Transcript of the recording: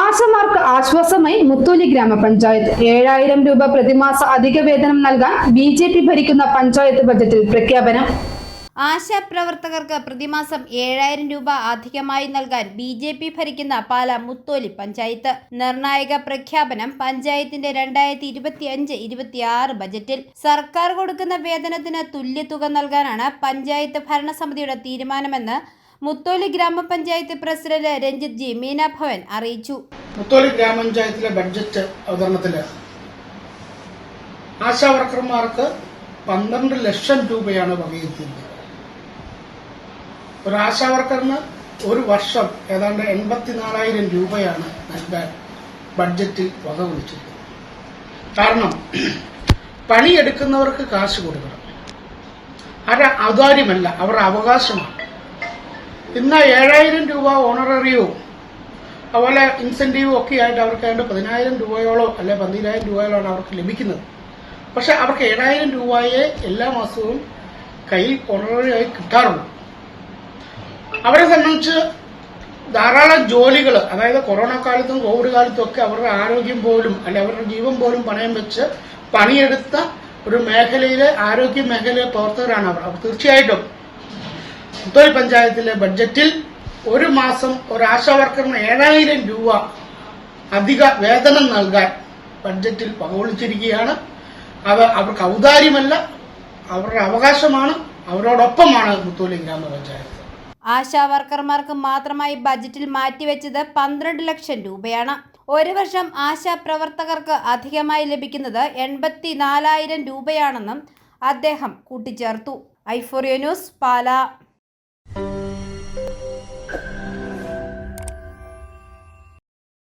ആശമാർക്ക് ആശ്വാസമായി മുത്തോലി ഗ്രാമപഞ്ചായത്ത് ഏഴായിരം രൂപ പ്രതിമാസ അധിക വേതനം നൽകാൻ ബി ജെ പി ഭരിക്കുന്ന പഞ്ചായത്ത് ബജറ്റിൽ പ്രഖ്യാപനം. ആശാപ്രവർത്തകർക്ക് പ്രതിമാസം ഏഴായിരം രൂപ അധികമായി നൽകാൻ ബി ജെ പി ഭരിക്കുന്ന പാല മുത്തോലി പഞ്ചായത്ത്. നിർണായക പ്രഖ്യാപനം പഞ്ചായത്തിന്റെ രണ്ടായിരത്തി ഇരുപത്തി അഞ്ച് ഇരുപത്തിയാറ് ബജറ്റിൽ. സർക്കാർ കൊടുക്കുന്ന വേതനത്തിന് തുല്യ തുക നൽകാനാണ് പഞ്ചായത്ത് ഭരണസമിതിയുടെ തീരുമാനമെന്ന് മുത്തോലി ഗ്രാമപഞ്ചായത്ത് പ്രസിഡന്റ് രഞ്ജിത് ജി മീനാഭവൻ അറിയിച്ചു. മുത്തോലി ഗ്രാമപഞ്ചായത്തിലെ ബഡ്ജറ്റ് അവതരണത്തിൽ ആശാ വർക്കർമാർക്ക് പന്ത്രണ്ട് ലക്ഷം രൂപയാണ് വകയിരുത്തിയത് ഒരു ആശാ വർക്കറിന് ഒരു വർഷം ഏതാണ്ട് എൺപത്തിനാലായിരം രൂപയാണ് നൽകാൻ ബഡ്ജറ്റിൽ വക വിളിച്ചത് കാരണം പണിയെടുക്കുന്നവർക്ക് കാശ് കൊടുക്കണം. അവരെ ഔദാര്യമല്ല അവരുടെ അവകാശമാണ്. ഇന്ന് ഏഴായിരം രൂപ ഓണററിയവും അതുപോലെ ഇൻസെന്റീവും ഒക്കെ ആയിട്ട് അവർക്ക് ഏതാണ്ട് പതിനായിരം രൂപയോളോ അല്ലെ പന്തിരായിരം രൂപയോളോ ആണ് അവർക്ക് ലഭിക്കുന്നത്. പക്ഷെ അവർക്ക് ഏഴായിരം രൂപയെ എല്ലാ മാസവും കയ്യിൽ ഓണററിയായി കിട്ടാറുള്ളൂ. അവരെ സംബന്ധിച്ച് ധാരാളം ജോലികൾ അതായത് കൊറോണ കാലത്തും കോവിഡ് കാലത്തും ഒക്കെ അവരുടെ ആരോഗ്യം പോലും അല്ലെ അവരുടെ ജീവൻ പോലും പണയം വെച്ച് പണിയെടുത്ത ഒരു മേഖലയിലെ ആരോഗ്യ മേഖലയിലെ പ്രവർത്തകരാണ് അവർ തീർച്ചയായിട്ടും പുത്തോൽ പഞ്ചായത്തിലെ ബഡ്ജറ്റിൽ ഒരു മാസം ഒരു ആശാ വർക്കറിന് ഏഴായിരം രൂപ അധിക വേതനം നൽകാൻ ബഡ്ജറ്റിൽ പകവളിച്ചിരിക്കുകയാണ് അവ അവർക്ക് ഔദാര്യമല്ല അവരുടെ അവകാശമാണ് അവരോടൊപ്പമാണ് മുത്തോലി ഗ്രാമപഞ്ചായത്ത് ആശാ വർക്കർമാർക്ക് മാത്രമായി ബജറ്റിൽ മാറ്റിവെച്ചത് പന്ത്രണ്ട് ലക്ഷം രൂപയാണ്. ഒരു വർഷം ആശാ പ്രവർത്തകർക്ക് അധികമായി ലഭിക്കുന്നത് എൺപത്തി നാലായിരം രൂപയാണെന്നും അദ്ദേഹം കൂട്ടിച്ചേർത്തു. ഐഫോറിയ ന്യൂസ് പാല.